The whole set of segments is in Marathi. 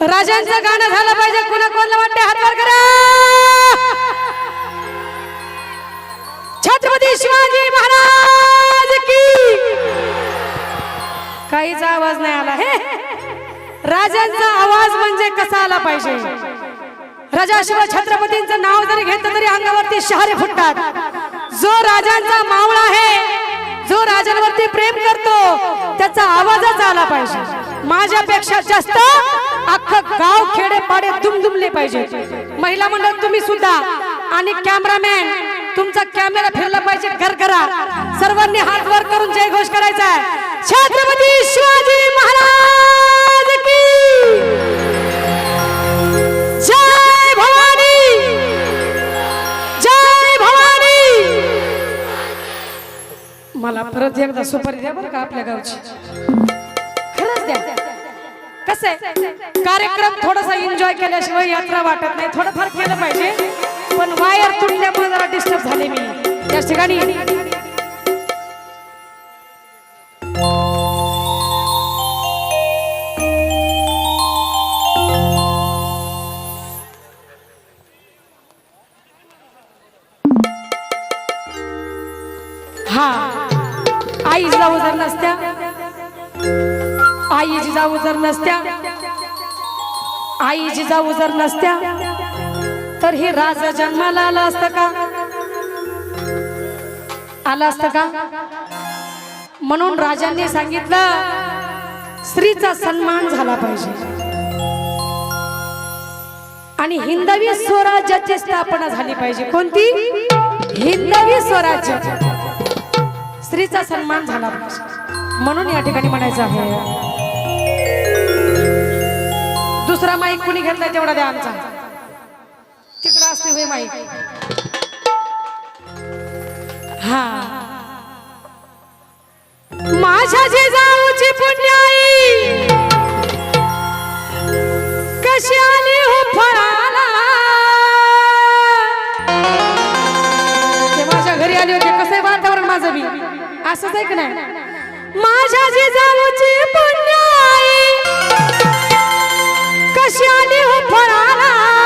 राजांचं गाणं झालं पाहिजे. कुणा कोणाला वाटते हात करा. छत्रपती शिवाजी महाराज की. काहीच आवाज नाही आला. हे. राजांचा आवाज म्हणजे कसा आला पाहिजे? राजा शिव छत्रपतींचं नाव जरी घेतलं तरी अंगावरती शहारे फुटतात. जो राजांचा मावळा आहे जो राजांवरती प्रेम करतो त्याचा आवाजच आला पाहिजे. माझ्यापेक्षा जास्त अख्खं गाव खेडे पाडे दुमदुमले पाहिजे. महिला मंडळ तुम्ही सुद्धा आणि कॅमेरामॅन तुमचा कॅमेरा फिरला पाहिजे घर करा. सर्वांनी हात वर करून जय घोष करायचा आहे. छत्रपती शिवाजी महाराज की! जय भवानी! जय भवानी! मला परत एकदा सुपारी द्या बरं का आपल्या गावची. खरंच द्या. कसं? आहे कार्यक्रम थोडासा एन्जॉय केल्याशिवाय यात्रा वाटत नाही. थोडंफार केलं पाहिजे. पण वायर तुटल्यामुळे जरा डिस्टर्ब झाले मी. त्या ठिकाणी. हा. आई जाऊ जर नसत्या. आई जिजाऊ जर नसत्या आई जिजाऊ जर नसत्या तर हे राजा जन्माला आलं असतं का? आलं असतं का? म्हणून राजांनी सांगितलं स्त्रीचा सन्मान झाला पाहिजे. आणि हिंदवी स्वराज्याची स्थापना झाली पाहिजे. कोणती? हिंदवी स्वराज्य. स्त्रीचा सन्मान झाला पाहिजे. म्हणून या ठिकाणी म्हणायचं आहे दुसरा माईक कुणी घेतलाय तेवढा द्या आमचा. तिकडं असते होय माईक हा. माझ्या जिजाऊची पुण्याई कशी आली हो फळाला? ते माझ्या घरी आली होती कसं आहे वातावरण माझं बी? असंच आहे की नाही? माझ्या जिजाऊची पुण्याई कशी आली हो फळाला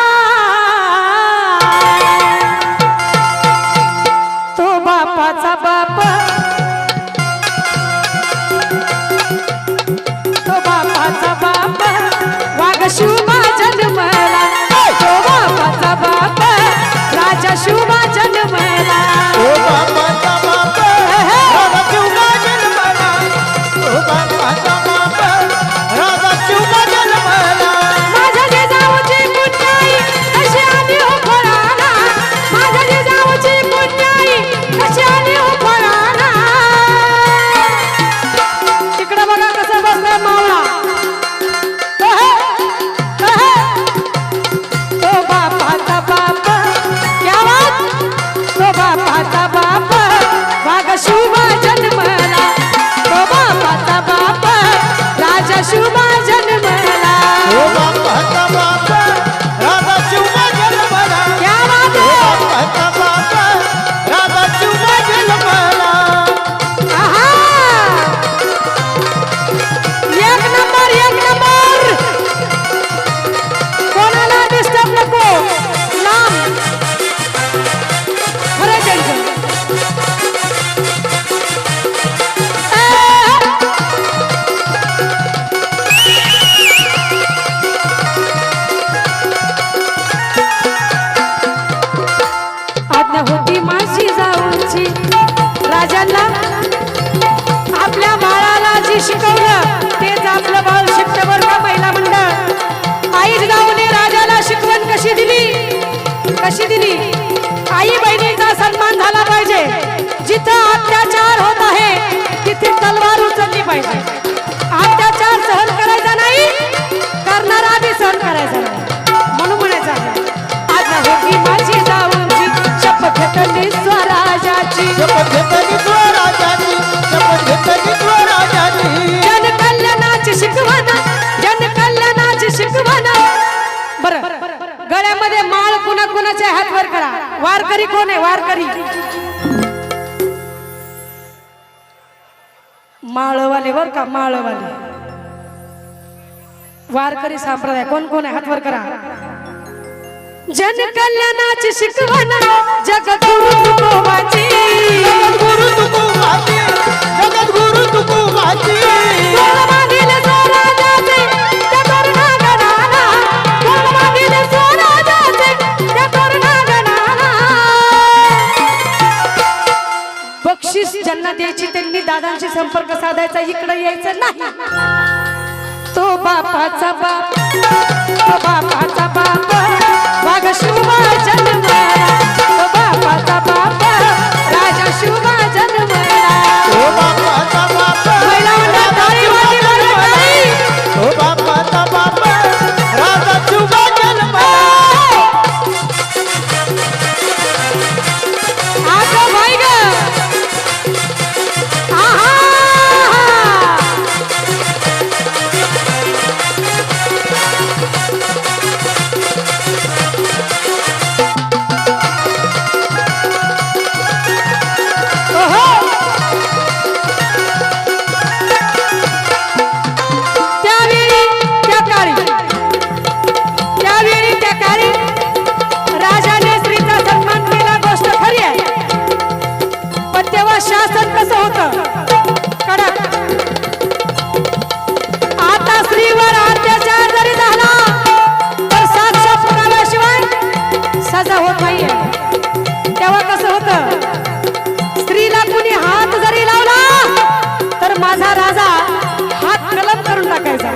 जिथं अत्याचार होत आहे तिथे तलवार उचलली पाहिजे. अत्याचार सहन करायचा नाही करणारा बी सहन करायचा नाही. म्हणून म्हणायचं आहे आज होती माझी जाऊची शपथ घेतली स्वराजाची शपथ घेतली स्वराजाची शपथ घेतली स्वराजाची जन कल्याणाची शिकवण जन कल्याणाची शिकवण. बर गळ्यामध्ये माळ कुणा कुणाच्या हात वर करा. वारकरी कोण आहे? वारकरी. माळवाले बर का, माळवाले? वारकरी संप्रदाय. कोण कोण आहे? हात वर करा. जन कल्याणाची शिकवण, जगद्गुरु बक्षीस ज्यांना द्यायची त्यांनी दादांशी संपर्क साधायचा इकडे यायचं नाही. तो बापाचा बाप तो बापाचा बाप. वाघ शिव नाहीये तेव्हा कसं होतं? स्त्रीला कुणी हात जरी लावला तर माझा राजा हात कलम करून टाकायचा.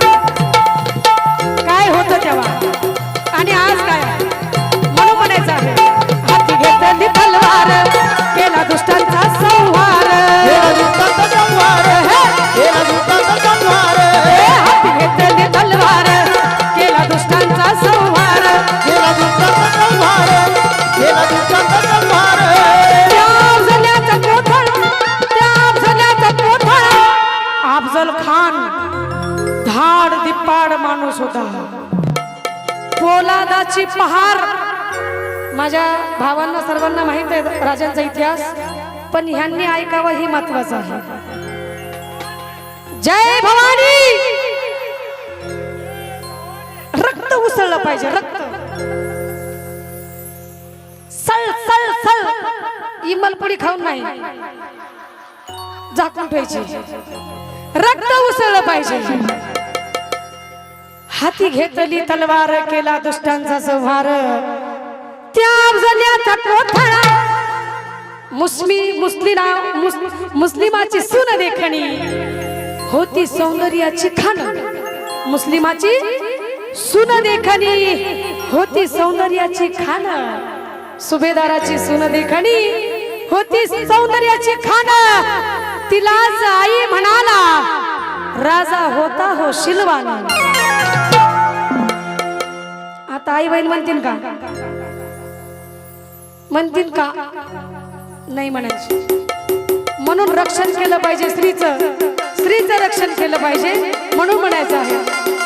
काय होतं तेव्हा? आणि आज काय? म्हणून म्हणायचं आहे हाती घेतली तलवार केला दुष्टांचा माणूस होता. पोलादाची पहार. माझ्या भावांना सर्वांना माहीत आहे राजांचा इतिहास पण ह्यांनी ऐकावं ही महत्वाचं आहे. जय भवानी! रक्त उसळलं पाहिजे रक्त. सळ सळ सळ. इमलपुडी खाऊन नाही. झाकून ठेवायची. रक्त उसळलं पाहिजे. हाती घेतली तलवार केला दुष्टांचा संहार. त्या अफजल्याचा कोथळा. मुस्मी मुस्लिना मुस- मुस्लिमाची सून देखणी. होती सौंदर्याची खान. मुस्लिमाची सून देखणी. होती सौंदर्याची खान. सुभेदाराची सून देखणी. होती सौंदर्याची खान. तिलाच आई म्हणाला राजा होता हो शिलवाना. आता आई बहीण म्हणतील का? म्हणतील का? नाही म्हणायची. म्हणून रक्षण केलं पाहिजे स्त्रीचं. स्त्रीचं रक्षण केलं पाहिजे म्हणून म्हणायचं आहे.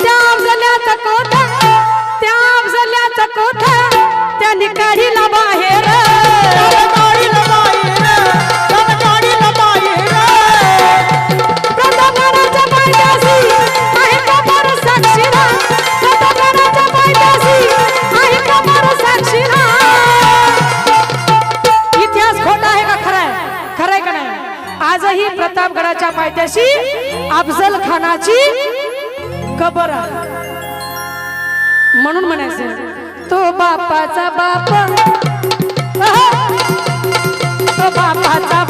त्या अफजल्याचा कोथा त्या अफजल्याचा कोथा त्यांनी काढीला बाहेर त्याला बाहेर. खबर. म्हणून म्हणायचं तो बापाचा बाप. तो बापाचा